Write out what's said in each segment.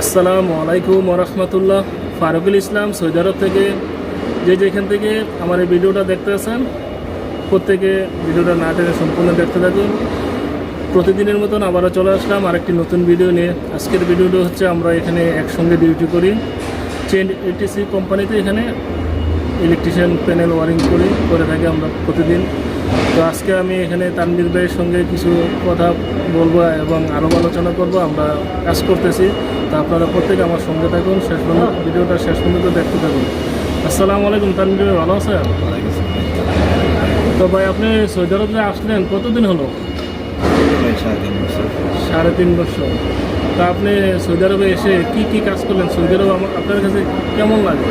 আসসালামু আলাইকুম রহমতুল্লাহ। ফারুকুল ইসলাম সৌদি আরব থেকে। যে যেখান থেকে আমার এই ভিডিওটা দেখতে আসেন প্রত্যেকে ভিডিওটা না টেনে সম্পূর্ণ দেখতে থাকুন। প্রতিদিনের মতন আবারও চলে আসলাম আরেকটি নতুন ভিডিও নিয়ে। আজকের ভিডিওটা হচ্ছে আমরা এখানে একসঙ্গে ডিউটি করি। চেন এটিসি কোম্পানিতে এখানে ইলেকট্রিশিয়ান প্যানেল ওয়ারিং করি, করে থাকি আমরা প্রতিদিন। তো আজকে আমি এখানে তানবির ভাইয়ের সঙ্গে কিছু কথা বলব এবং আরও আলোচনা করব। আমরা কাজ করতেছি। তো আপনারা প্রত্যেকে আমার সঙ্গে থাকুন শেষ পর্যন্ত ভিডিওটা শেষ পর্যন্ত দেখতে থাকুন। আসসালামু আলাইকুম তানবির ভাই ভালো আছেন? তো ভাই আপনি সৌদি আরব যে আসলেন কতদিন হলো? সাড়ে তিন বছর। তা আপনি সৌদি আরবে এসে কি কি কাজ করলেন? সৌদি আরব আমার- আপনার কাছে কেমন লাগে?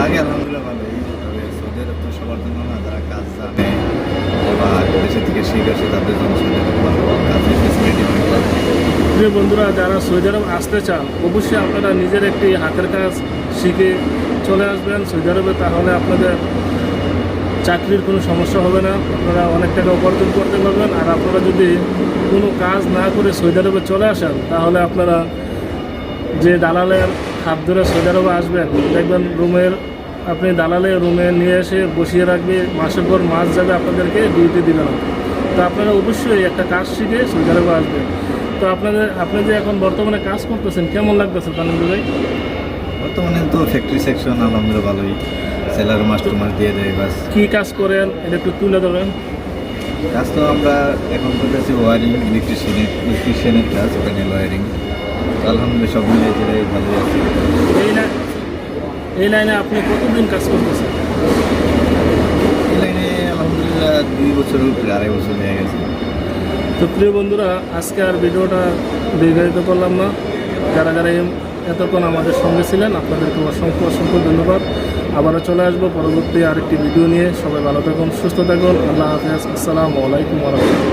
লাগে আলহামদুলিল্লাহ ভালোই। তবে সৌদি আরব তো সবার জন্য না যারা কাজ জানে বা দেশে থেকে শিখেছে তাদের জন্য সৌদি আরব ভালো ভালো প্রিয় বন্ধুরা যারা সৌদি আরব আসতে চান, অবশ্যই আপনারা নিজের একটি হাতের কাজ শিখে চলে আসবেন সৌদি আরবে তাহলে আপনাদের চাকরির কোনো সমস্যা হবে না। আপনারা অনেক টাকা উপার্জন করতে পারবেন। আর আপনারা যদি কোনো কাজ না করে সৌদি আরবে চলে আসেন, তাহলে আপনারা যে দালালের হাত ধরে সৌদি আরবে আসবেন, দেখবেন রুমের আপনি দালালে রুমে নিয়ে এসে বসিয়ে রাখবে, মাসের পর মাস যাবে আপনাদেরকে ডিউটি দিবে না। তো আপনারা অবশ্যই একটা কাজ শিখে সৌদি আরবে আসবেন। তো আপনাদের আপনি যে এখন বর্তমানে কাজ করতেছেন কেমন লাগতেছে তানন্দ ভাই বর্তমানে তো ফ্যাক্টরি সেকশন আলহামদুলিল্লাহ ভালোই। সেলার মাস্টার মাস দিয়ে দেয় বাস। কী কাজ করেন? এটা একটু তুলে ধরেন। কাজ তো আমরা এখন করতেছি ওয়ারিং ইলেকট্রিশিয়ানের ইলেকট্রিশিয়ানের কাজ প্যানেল ওয়ারিং আলহামদুলিল্লাহ সব মিলিয়ে জেলে ভালোই আছে। এই লাইন এই লাইনে আপনি কতদিন কাজ করতেছেন? এই লাইনে আলহামদুলিল্লাহ দুই বছরের উপরে আড়াই বছর হয়ে গেছে। তো প্রিয় বন্ধুরা, আজকে আর ভিডিওটা দীর্ঘায়িত করলাম না। যারা যারা এতক্ষণ আমাদের সঙ্গে ছিলেন, আপনাদেরকে অসংখ্য অসংখ্য ধন্যবাদ। আবারও চলে আসব পরবর্তী আরেকটি ভিডিও নিয়ে। সবাই ভালো থাকুন, সুস্থ থাকুন। আল্লাহ হাফিজ। আসসালামু আলাইকুম রহমতুল্লাহ।